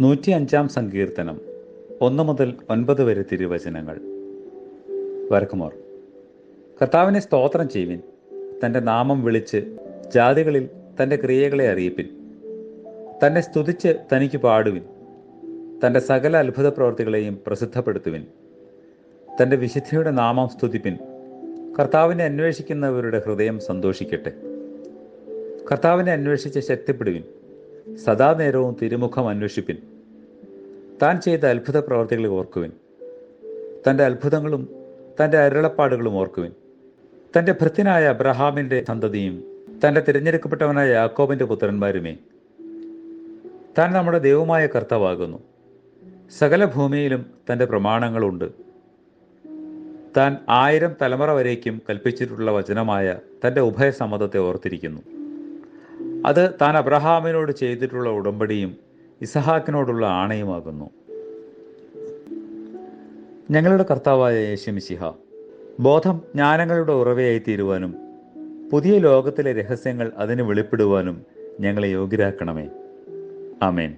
നൂറ്റി അഞ്ചാം സങ്കീർത്തനം ഒന്ന് മുതൽ ഒൻപത് വരെ തിരുവചനങ്ങൾ. വരക്കുമോർ കർത്താവിനെ സ്തോത്രം ചെയ്യുവിൻ. തന്റെ നാമം വിളിച്ച് ജാതികളിൽ തന്റെ ക്രിയകളെ അറിയിപ്പിൻ. തന്നെ സ്തുതിച്ച് തനിക്ക് പാടുവിൻ. തന്റെ സകല അത്ഭുത പ്രവർത്തികളെയും പ്രസിദ്ധപ്പെടുത്തുവിൻ. തന്റെ വിശുദ്ധിയുടെ നാമം സ്തുതിപ്പിൻ. കർത്താവിനെ അന്വേഷിക്കുന്നവരുടെ ഹൃദയം സന്തോഷിക്കട്ടെ. കർത്താവിനെ അന്വേഷിച്ച് ശക്തിപ്പെടുവിൻ. സദാ നേരവും തിരുമുഖം അന്വേഷിപ്പിൻ. താൻ ചെയ്ത അത്ഭുത പ്രവർത്തികളെ ഓർക്കുവിൻ. തന്റെ അത്ഭുതങ്ങളും തന്റെ അരുളപ്പാടുകളും ഓർക്കുവിൻ. തന്റെ ഭൃത്യനായ അബ്രഹാമിന്റെ സന്തതിയും തന്റെ തിരഞ്ഞെടുക്കപ്പെട്ടവനായ യാക്കോബിന്റെ പുത്രന്മാരുമേ താൻ നമ്മുടെ ദൈവമായ കർത്താവാകുന്നു. സകല ഭൂമിയിലും തന്റെ പ്രമാണങ്ങളുണ്ട്. താൻ ആയിരം തലമുറ വരേക്കും കൽപ്പിച്ചിട്ടുള്ള വചനമായ തന്റെ ഉഭയസമ്മതത്തെ ഓർത്തിരിക്കുന്നു. അത് താൻ അബ്രഹാമിനോട് ചെയ്തിട്ടുള്ള ഉടമ്പടിയും ഇസഹാക്കിനോടുള്ള ആണയുമാകുന്നു. ഞങ്ങളുടെ കർത്താവായ യേശുമിശിഹ ബോധം ജ്ഞാനങ്ങളുടെ ഉറവയായി തീരുവാനും പുതിയ ലോകത്തിലെ രഹസ്യങ്ങൾ അതിന് വെളിപ്പെടുവാനും ഞങ്ങളെ യോഗ്യരാക്കണമേ. ആമേൻ.